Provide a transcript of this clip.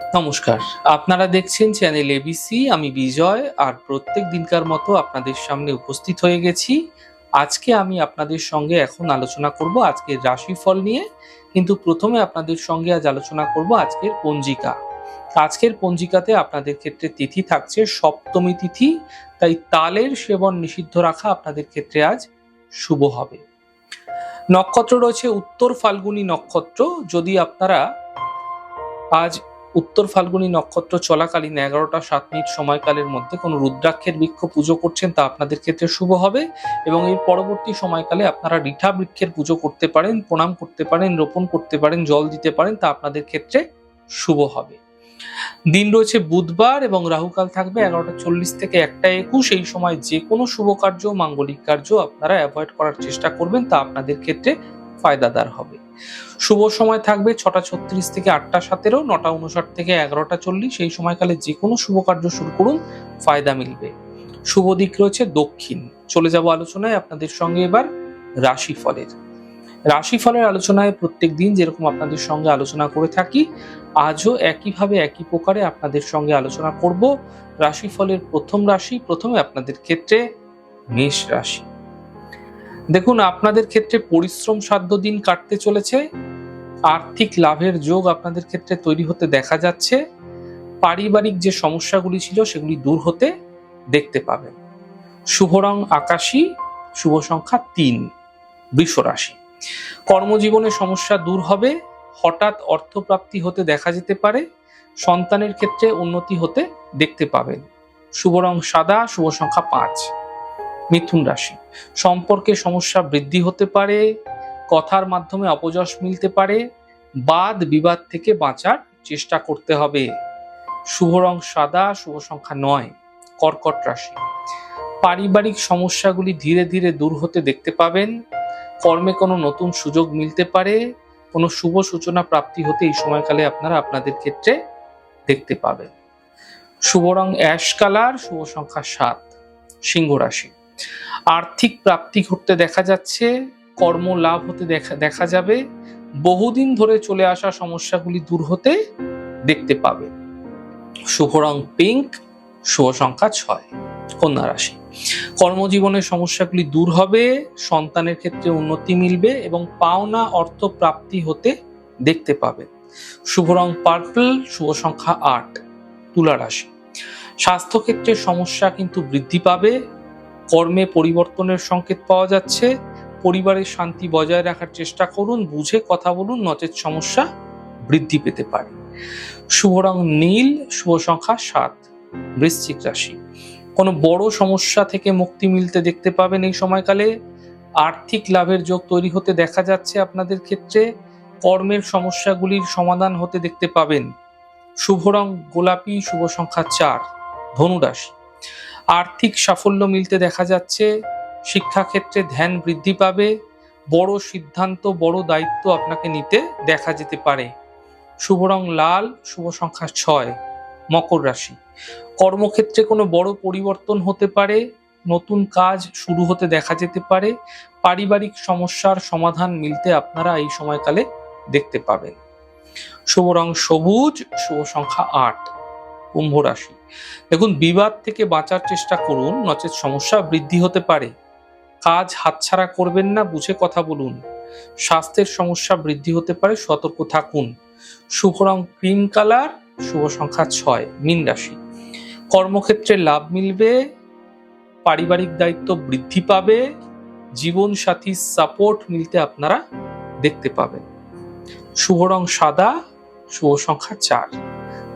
নমস্কার। আপনারা দেখছেন চ্যানেল এবিসি আমি বিজয়, আর প্রত্যেক দিনকার মতো আপনাদের সামনে উপস্থিত হয়ে গেছি। আজকে আমি আপনাদের সঙ্গে এখন আলোচনা করব আজকের রাশিফল নিয়ে। কিন্তু প্রথমে আপনাদের সঙ্গে আজ আলোচনা করব আজকের পঞ্জিকা। আজকের পঞ্জিকাতে আপনাদের ক্ষেত্রে তিথি থাকছে সপ্তমী তিথি, তাই তালের সেবন নিষিদ্ধ রাখা আপনাদের ক্ষেত্রে আজ শুভ হবে। নক্ষত্র রয়েছে উত্তর ফাল্গুনী নক্ষত্র। যদি আপনারা আজ উত্তর ফাল্গুনী নক্ষত্র চলাকালীন এগারোটা সাত মিনিট সময়কালের মধ্যে কোনো রুদ্রাক্ষের বৃক্ষ পুজো করছেন তা আপনাদের ক্ষেত্রে শুভ হবে এবং এর পরবর্তী সময়কালে আপনারা রিঠা বৃক্ষের পুজো করতে পারেন, প্রণাম করতে পারেন, রোপণ করতে পারেন, জল দিতে পারেন, তা আপনাদের ক্ষেত্রে শুভ হবে। দিন রয়েছে বুধবার এবং রাহুকাল থাকবে এগারোটা চল্লিশ থেকে একটা একুশ। এই সময় যে কোনো শুভ কার্য, মাঙ্গলিক কার্য আপনারা অ্যাভয়েড করার চেষ্টা করবেন, তা আপনাদের ক্ষেত্রে ফায়দাদার হবে। শুভ সময় থাকবে ছটা ছত্রিশ থেকে আটটা সতেরো, নটা উনষাট থেকে এগারোটা চল্লিশ। এই সময়কালে যে কোনো শুভ কার্য শুরু করুন, ফায়দা মিলবে। শুভ দিক রয়েছে দক্ষিণ। চলে যাব আলোচনায় আপনাদের সঙ্গে এবার রাশিফলের। রাশিফলের আলোচনায় প্রত্যেক দিন যেরকম আপনাদের সঙ্গে আলোচনা করে থাকি, আজও একইভাবে একই প্রকারে আপনাদের সঙ্গে আলোচনা করব। রাশিফলের প্রথম রাশি, প্রথমে আপনাদের ক্ষেত্রে মেষ রাশি। দেখুন, আপনাদের ক্ষেত্রে পরিশ্রম সাধ্য দিন কাটতে চলেছে, আর্থিক লাভের যোগ আপনাদের ক্ষেত্রে তৈরি হতে দেখা যাচ্ছে, পারিবারিক যে সমস্যাগুলি ছিল সেগুলি দূর হতে দেখতে পাবেন। শুভ রং আকাশী, শুভ সংখ্যা তিন, বৃষ রাশি। কর্মজীবনে সমস্যা দূর হবে, হঠাৎ অর্থপ্রাপ্তি হতে দেখা যেতে পারে, সন্তানের ক্ষেত্রে উন্নতি হতে দেখতে পাবেন। শুভ রং সাদা, শুভ সংখ্যা পাঁচ। মিথুন রাশি। সম্পর্কে সমস্যা বৃদ্ধি হতে পারে, কথার মাধ্যমে অপযশ মিলতে পারে, বাদ বিবাদ থেকে বাঁচার চেষ্টা করতে হবে। শুভ রং সাদা, শুভ সংখ্যা নয়, কর্কট রাশি। পারিবারিক সমস্যাগুলি ধীরে ধীরে দূর হতে দেখতে পাবেন। কর্মে কোনো নতুন সুযোগ মিলতে পারে, কোনো শুভ সূচনা প্রাপ্তি হতে এই সময়কালে আপনারা আপনাদের ক্ষেত্রে দেখতে পাবেন। শুভ রং অ্যাশ কালার, শুভ সংখ্যা সাত, সিংহ রাশি। আর্থিক প্রাপ্তি ঘটতে দেখা যাচ্ছে, কর্ম লাভ হতে দেখা দেখা যাবে, বহুদিন ধরে চলে আসা সমস্যাগুলি দূর হতে দেখতে পাবে। শুভ রং পিঙ্ক শুভ সংখ্যা ছয়, কন্যা রাশি। কর্মজীবনের সমস্যাগুলি দূর হবে, সন্তানের ক্ষেত্রে উন্নতি মিলবে এবং পাওনা অর্থ প্রাপ্তি হতে দেখতে পাবে। শুভ রং পার্পল শুভ সংখ্যা আট, তুলা রাশি। স্বাস্থ্যক্ষেত্রে সমস্যা কিন্তু বৃদ্ধি পাবে কর্মে পরিবর্তনের সংকেত পাওয়া যাচ্ছে। পরিবারের শান্তি বজায় রাখার চেষ্টা করুন, বুঝে কথা বলুন নচেত সমস্যা বৃদ্ধি পেতে পারে। শুভ রং নীল, শুভ সংখ্যা সাত, বৃশ্চিক রাশি। কোনো বড় সমস্যা থেকে মুক্তি মিলতে দেখতে পাবেন এই সময়কালে। আর্থিক লাভের যোগ তৈরি হতে দেখা যাচ্ছে আপনাদের ক্ষেত্রে। কর্মের সমস্যাগুলির সমাধান হতে দেখতে পাবেন। শুভ রং গোলাপি, শুভ সংখ্যা চার ধনুরাশি আর্থিক সাফল্য মিলতে দেখা যাচ্ছে, শিক্ষাক্ষেত্রে ধ্যান বৃদ্ধি পাবে, বড় সিদ্ধান্ত, বড় দায়িত্ব আপনাকে নিতে দেখা যেতে পারে। শুভ রং লাল, শুভ সংখ্যা ছয়, মকর রাশি। কর্মক্ষেত্রে কোনো বড় পরিবর্তন হতে পারে, নতুন কাজ শুরু হতে দেখা যেতে পারে, পারিবারিক সমস্যার সমাধান মিলতে আপনারা এই সময়কালে দেখতে পাবেন। শুভ রং সবুজ, শুভ সংখ্যা আট। কুম্ভ রাশি। দেখুন, বিবাদ থেকে বাঁচার চেষ্টা করুন, নচেত সমস্যা বৃদ্ধি হতে পারে। কাজ হাতছাড়া করবেন না, বুঝে কথা বলুন। স্বাস্থ্যের সমস্যা বৃদ্ধি হতে পারে, সতর্ক থাকুন। শুভ রং ক্রিম কালার, শুভ সংখ্যা ছয়, মিন রাশি। কর্মক্ষেত্রে লাভ মিলবে, পারিবারিক দায়িত্ব বৃদ্ধি পাবে জীবন সাথী সাপোর্ট মিলতে আপনারা দেখতে পাবেন। শুভ রং সাদা, শুভ সংখ্যা চার।